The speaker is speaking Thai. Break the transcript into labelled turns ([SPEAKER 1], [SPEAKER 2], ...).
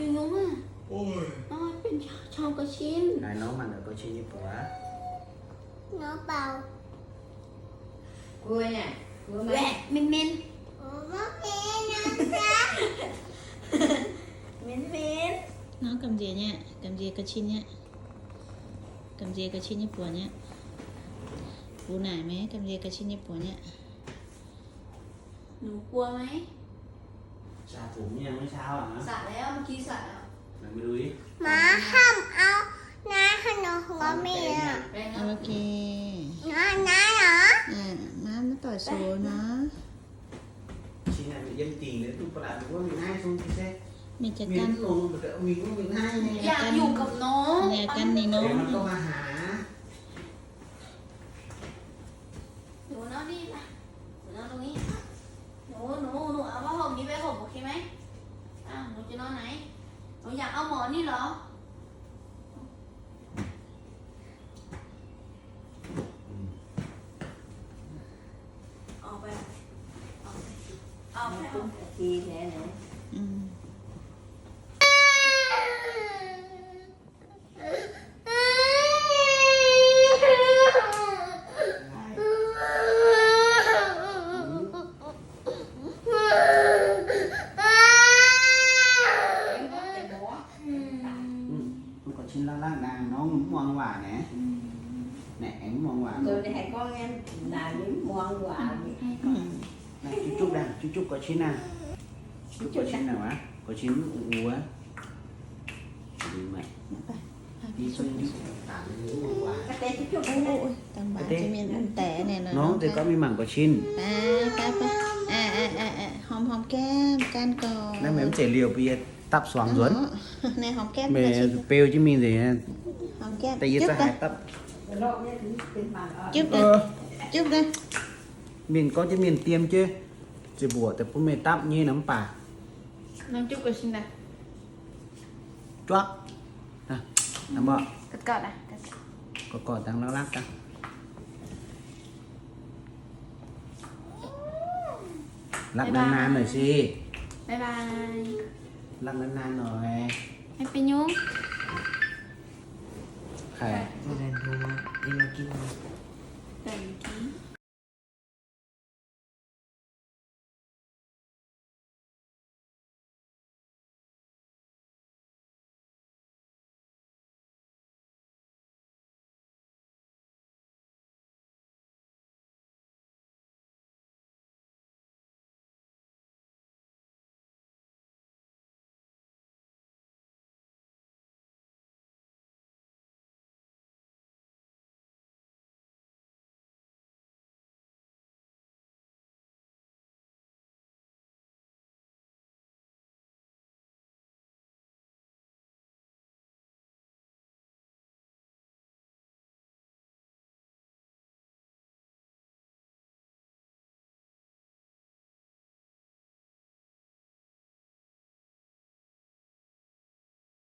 [SPEAKER 1] จุยงอ่ะโอ้ยน้องเป็นชาวกระชิน
[SPEAKER 2] Này nó mà được có chuyện ่ ì quá น
[SPEAKER 3] ้องเปา
[SPEAKER 1] กลัวเนี่ยกลัวไหมแหวะเม็นเม็น
[SPEAKER 3] โอ้ก็เปนน้องจ๊ะ
[SPEAKER 1] เม็นเม็นน้องกำเจียเนี่ยกำเจียกระชินเนี่ยกำเจียกระชินญี่ปุ่นเนี่ยรูวไหนไหมกำเจียกระชินญี่ปุ่นเนี่ยหนูกลัวไหม
[SPEAKER 2] สระผมยังไม่เช้าอ่ะนะ
[SPEAKER 1] สระแล้วเมื่อกี้สระแล้ว
[SPEAKER 2] ังม่รู้อ
[SPEAKER 3] มาห้ามเอา น้าขนมหอวเมียโอเคน้าน้าเหรอ
[SPEAKER 1] เ่อน้าไม่ต่อยโซนะ
[SPEAKER 2] ชิ้นไหนมันยังจริงเลยตุ๊กปลาดูว่ามีน้าชงที่เซ็ตมีจักรลงมันจะมีมีน้า
[SPEAKER 1] อยากอยู่กับน้องอยากกันนี่น้อง
[SPEAKER 2] มันก็มาหา
[SPEAKER 1] ดูน้องนี่ป่ะดูน้องตรงนี้นูหนูหนูเอาผ้าห่มนี้ไปห่มโอเคไหมอ้าหนูจะนอนไหน หนู อยาก เอา หมอนนี่เหรอออกไปออกไปออกไป
[SPEAKER 4] อทีแท้เลย
[SPEAKER 1] อืม
[SPEAKER 2] chín lá lá là nó muang quả nè nè em muang quả
[SPEAKER 4] rồi này con em là những muang quả
[SPEAKER 2] này chú chúc đang chú chúc có chín nào chú có chín nào á có chín u á đi mày đi xuân đi tản muang quả cái tên chú chúc u tầm bà chỉ miền ăn tẻ nè nó thì có mi mảng có chín
[SPEAKER 1] à cái à à à à hòm hòm kem can cầu
[SPEAKER 2] làm em chảy liều biệt tập xoắn ruốn này học kép mẹ peo chứ mình gì học kép tay giúp ta hai tắp
[SPEAKER 1] giúp đây giúp đây ờ.
[SPEAKER 2] mình có chứ mình tiêm chứ chỉ bùa tập của mình tắp như nắm bà
[SPEAKER 1] nắm chúc cái xin đây
[SPEAKER 2] chúc, nè nấm bọ cất cọt à cất cọt đang lắc lắc đang lắc đang nan rồi si
[SPEAKER 1] bye bye
[SPEAKER 2] รังนานๆหน่อยให้ไปยุ่งใค
[SPEAKER 4] ร